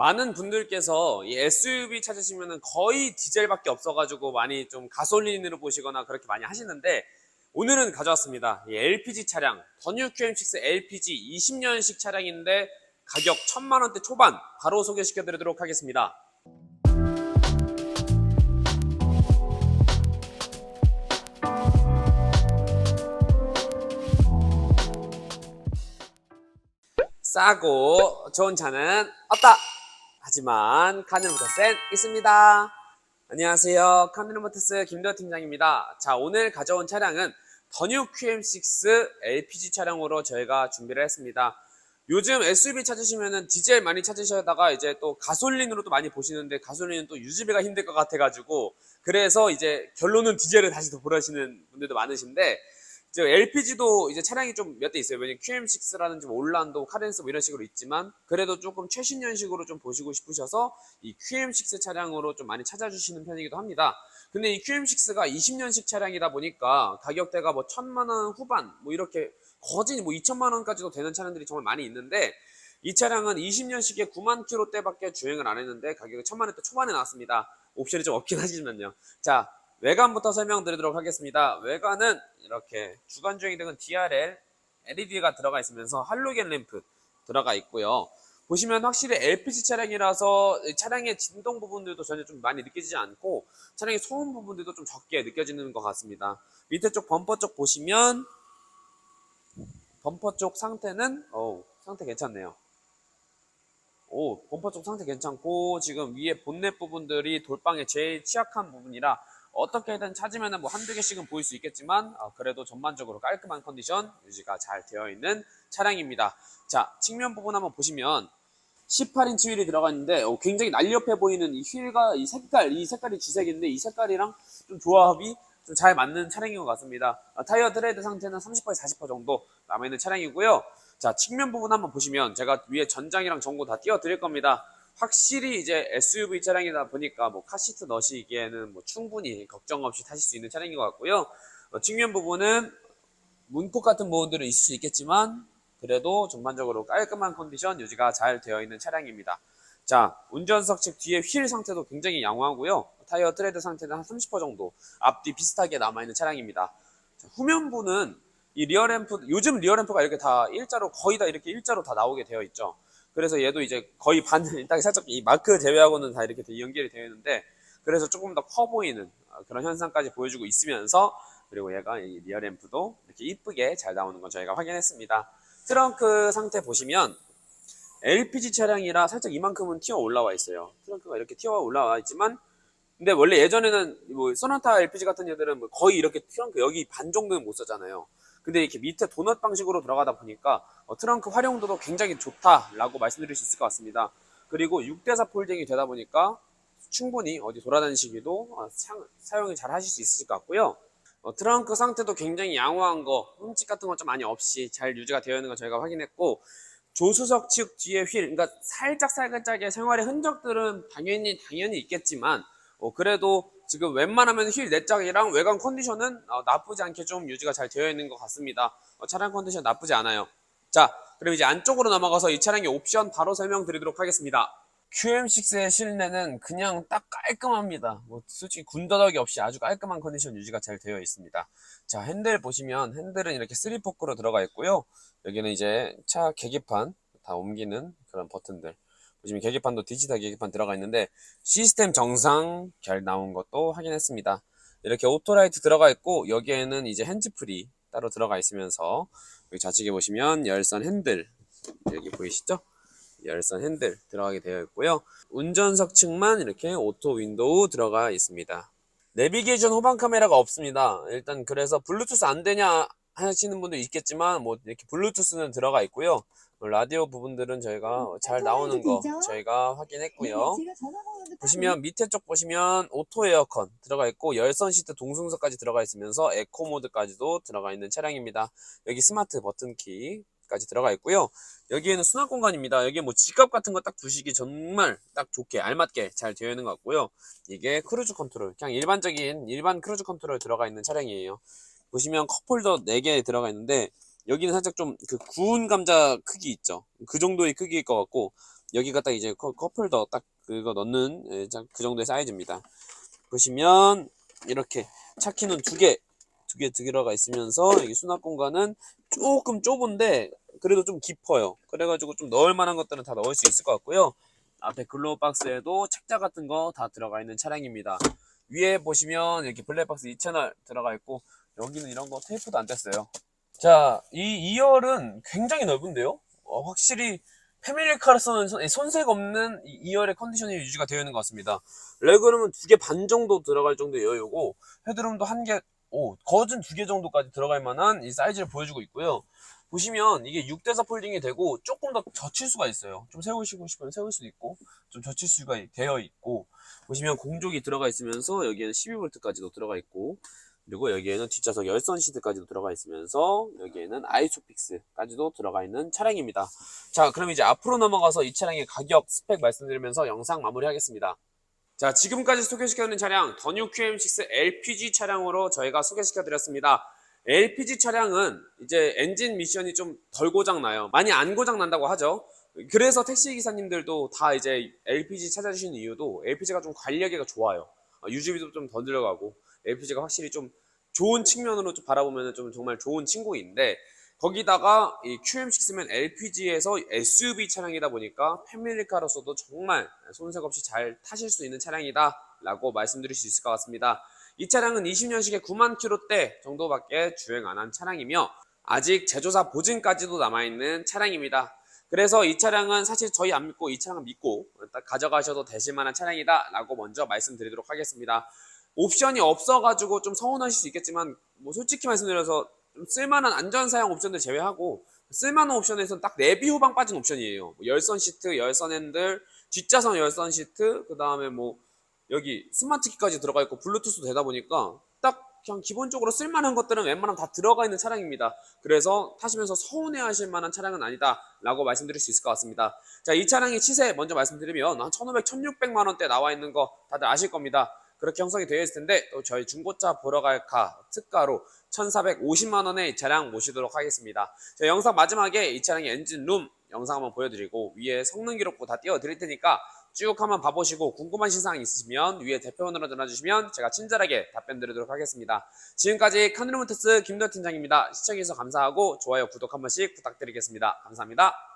많은 분들께서 이 SUV 찾으시면 거의 디젤밖에 없어가지고 많이 좀 가솔린으로 보시거나 그렇게 많이 하시는데 오늘은 가져왔습니다. 이 LPG 차량, 더뉴 QM6 LPG 20년식 차량인데 가격 1000만원대 초반 바로 소개시켜 드리도록 하겠습니다. 싸고 좋은 차는 없다. 하지만 카늘모터스엔 있습니다. 안녕하세요. 카늘모터스 김도호 팀장입니다. 자, 오늘 가져온 차량은 더뉴 QM6 LPG 차량으로 저희가 준비를 했습니다. 요즘 SUV 찾으시면은 디젤 많이 찾으셔다가 이제 또 가솔린으로 도 많이 보시는데 가솔린은 또 유지비가 힘들 것 같아가지고 그래서 이제 결론은 디젤을 다시 더 보라시는 분들도 많으신데 이제 LPG도 이제 차량이 좀 몇 대 있어요. 왜냐면 QM6라든지 뭐 올란도, 카렌스 뭐 이런 식으로 있지만 그래도 조금 최신년식으로 좀 보시고 싶으셔서 이 QM6 차량으로 좀 많이 찾아주시는 편이기도 합니다. 근데 이 QM6가 20년식 차량이다 보니까 가격대가 뭐 천만 원 후반 뭐 이렇게 거진 뭐 2천만 원까지도 되는 차량들이 정말 많이 있는데 이 차량은 20년식에 9만 킬로대밖에 주행을 안 했는데 가격이 천만 원대 초반에 나왔습니다. 옵션이 좀 없긴 하지만요. 자, 외관부터 설명드리도록 하겠습니다. 외관은 이렇게 주간 주행 등은 DRL LED가 들어가 있으면서 할로겐 램프 들어가 있고요. 보시면 확실히 LPG 차량이라서 차량의 진동 부분들도 전혀 좀 많이 느껴지지 않고 차량의 소음 부분들도 좀 적게 느껴지는 것 같습니다. 밑에 쪽 범퍼 쪽 보시면 범퍼 쪽 상태는 어우 상태 괜찮네요. 오 범퍼 쪽 상태 괜찮고 지금 위에 본넷 부분들이 돌방에 제일 취약한 부분이라 어떻게든 찾으면 뭐 한두 개씩은 보일 수 있겠지만 아, 그래도 전반적으로 깔끔한 컨디션 유지가 잘 되어 있는 차량입니다. 자 측면 부분 한번 보시면 18인치 휠이 들어가 있는데 어, 굉장히 날렵해 보이는 이 휠과 이 색깔 이 색깔이 주색인데 이 색깔이랑 좀 조합이 좀 잘 맞는 차량인 것 같습니다. 아, 타이어 트레드 상태는 30%에서 40% 정도 남아있는 차량이고요. 자 측면 부분 한번 보시면 제가 위에 전장이랑 전고 다 띄워 드릴 겁니다. 확실히 이제 SUV 차량이다 보니까 뭐 카시트 넣으시기에는 뭐 충분히 걱정 없이 타실 수 있는 차량인 것 같고요. 어, 측면 부분은 문콕 같은 부분들은 있을 수 있겠지만 그래도 전반적으로 깔끔한 컨디션 유지가 잘 되어 있는 차량입니다. 자, 운전석 측 뒤에 휠 상태도 굉장히 양호하고요. 타이어 트레드 상태는 한 30% 정도 앞뒤 비슷하게 남아있는 차량입니다. 자, 후면부는 이 리어램프, 요즘 리어램프가 이렇게 다 일자로, 거의 다 이렇게 일자로 다 나오게 되어 있죠. 그래서 얘도 이제 거의 반, 딱 살짝 이 마크 제외하고는 다 이렇게 연결이 되어 있는데, 그래서 조금 더 커 보이는 그런 현상까지 보여주고 있으면서, 그리고 얘가 이 리어 램프도 이렇게 이쁘게 잘 나오는 건 저희가 확인했습니다. 트렁크 상태 보시면, LPG 차량이라 살짝 이만큼은 튀어 올라와 있어요. 트렁크가 이렇게 튀어 올라와 있지만, 근데 원래 예전에는 뭐 소나타 LPG 같은 애들은 뭐 거의 이렇게 트렁크 여기 반 정도는 못 썼잖아요. 근데 이렇게 밑에 도넛 방식으로 들어가다 보니까 어, 트렁크 활용도도 굉장히 좋다라고 말씀드릴 수 있을 것 같습니다. 그리고 6대4 폴딩이 되다 보니까 충분히 어디 돌아다니시기도 어, 사, 용을잘 하실 수 있을 것 같고요. 어, 트렁크 상태도 굉장히 양호한 거, 흠집 같은 거 좀 많이 없이 잘 유지가 되어 있는 거 저희가 확인했고 조수석 측 뒤에 휠, 그러니까 살짝 살짝의 생활의 흔적들은 당연히 당연히 있겠지만 어, 그래도 지금 웬만하면 휠 내장이랑 외관 컨디션은 어, 나쁘지 않게 좀 유지가 잘 되어 있는 것 같습니다. 어, 차량 컨디션 나쁘지 않아요. 자, 그럼 이제 안쪽으로 넘어가서 이 차량의 옵션 바로 설명드리도록 하겠습니다. QM6의 실내는 그냥 딱 깔끔합니다. 뭐 솔직히 군더더기 없이 아주 깔끔한 컨디션 유지가 잘 되어 있습니다. 자, 핸들 보시면 핸들은 이렇게 3포크로 들어가 있고요. 여기는 이제 차 계기판 다 옮기는 그런 버튼들. 보시면 계기판도 디지털 계기판 들어가 있는데 시스템 정상 결 나온 것도 확인했습니다. 이렇게 오토라이트 들어가 있고 여기에는 이제 핸즈프리 따로 들어가 있으면서 여기 좌측에 보시면 열선 핸들 여기 보이시죠? 열선 핸들 들어가게 되어 있고요. 운전석 측만 이렇게 오토 윈도우 들어가 있습니다. 내비게이션 후방 카메라가 없습니다. 일단 그래서 블루투스 안 되냐 하시는 분도 있겠지만 뭐 이렇게 블루투스는 들어가 있고요. 뭐 라디오 부분들은 저희가 잘 나오는 거 저희가 확인했고요. 보시면 밑에 쪽 보시면 오토 에어컨 들어가 있고 열선 시트 동승석까지 들어가 있으면서 에코 모드까지도 들어가 있는 차량입니다. 여기 스마트 버튼 키 까지 들어가 있고요. 여기에는 수납 공간입니다. 여기에 뭐 지갑 같은 거 딱 두시기 정말 딱 좋게 알맞게 잘 되어 있는 것 같고요. 이게 크루즈 컨트롤 그냥 일반적인 일반 크루즈 컨트롤 들어가 있는 차량이에요. 보시면 컵홀더 4개 들어가 있는데 여기는 살짝 좀 그 구운 감자 크기 있죠. 그 정도의 크기일 것 같고 여기가 딱 이제 컵- 컵홀더 딱 그거 넣는 예, 자, 그 정도의 사이즈입니다. 보시면 이렇게 차키는 두 개, 두 개 들어가 있으면서 여기 수납 공간은 조금 좁은데 그래도 좀 깊어요. 그래가지고 좀 넣을 만한 것들은 다 넣을 수 있을 것 같고요. 앞에 글로우 박스에도 책자 같은 거 다 들어가 있는 차량입니다. 위에 보시면 이렇게 블랙박스 2채널 들어가 있고 여기는 이런 거 테이프도 안 뗐어요. 자, 이 2열은 굉장히 넓은데요? 어, 확실히 패밀리카로서는 손- 손색 없는 2열의 컨디션이 유지가 되어 있는 것 같습니다. 레그룸은 두 개 반 정도 들어갈 정도의 여유고 헤드룸도 한 개, 오, 거진 두 개 정도까지 들어갈 만한 이 사이즈를 보여주고 있고요. 보시면 이게 6대4 폴딩이 되고 조금 더 젖힐 수가 있어요. 좀 세우시고 싶으면 세울 수도 있고 좀 젖힐 수가 되어 있고 보시면 공족이 들어가 있으면서 여기에는 12V까지도 들어가 있고 그리고 여기에는 뒷좌석 열선 시트까지도 들어가 있으면서 여기에는 아이소픽스까지도 들어가 있는 차량입니다. 자 그럼 이제 앞으로 넘어가서 이 차량의 가격 스펙 말씀드리면서 영상 마무리하겠습니다. 자 지금까지 소개시켜드린 차량 더뉴 QM6 LPG 차량으로 저희가 소개시켜드렸습니다. LPG 차량은 이제 엔진 미션이 좀 덜 고장나요. 많이 안 고장난다고 하죠. 그래서 택시 기사님들도 다 이제 LPG 찾아주시는 이유도 LPG가 좀 관리하기가 좋아요. 어, 유지비도 좀 더 들어가고 LPG가 확실히 좀 좋은 측면으로 좀 바라보면 좀 정말 좋은 친구인데 거기다가 이 QM6면 LPG에서 SUV 차량이다 보니까 패밀리카로서도 정말 손색 없이 잘 타실 수 있는 차량이다 라고 말씀드릴 수 있을 것 같습니다. 이 차량은 20년식에 9만 킬로대 정도밖에 주행 안 한 차량이며 아직 제조사 보증까지도 남아있는 차량입니다. 그래서 이 차량은 사실 저희 안 믿고 이 차량을 믿고 딱 가져가셔도 되실 만한 차량이다 라고 먼저 말씀드리도록 하겠습니다. 옵션이 없어가지고 좀 서운하실 수 있겠지만 뭐 솔직히 말씀드려서 좀 쓸만한 안전 사양 옵션들 제외하고 쓸만한 옵션에서는 딱 내비 후방 빠진 옵션이에요. 뭐 열선 시트, 열선 핸들, 뒷좌석 열선 시트, 그 다음에 뭐 여기 스마트키까지 들어가 있고 블루투스 되다 보니까 딱 그냥 기본적으로 쓸만한 것들은 웬만하면 다 들어가 있는 차량입니다. 그래서 타시면서 서운해 하실 만한 차량은 아니다 라고 말씀드릴 수 있을 것 같습니다. 자, 이 차량의 시세 먼저 말씀드리면 한 1,500, 1,600만 원대 나와 있는 거 다들 아실 겁니다. 그렇게 형성이 되어 있을 텐데 또 저희 중고차 보러 갈카 특가로 1,450만 원의 이 차량 모시도록 하겠습니다. 자, 영상 마지막에 이 차량의 엔진 룸 영상 한번 보여드리고 위에 성능 기록부 다 띄워드릴 테니까 쭉 한번 봐보시고 궁금하신 사항 있으시면 위에 대표번호로 전화주시면 제가 친절하게 답변 드리도록 하겠습니다. 지금까지 카누르모터스 김도 팀장입니다. 시청해주셔서 감사하고 좋아요, 구독 한 번씩 부탁드리겠습니다. 감사합니다.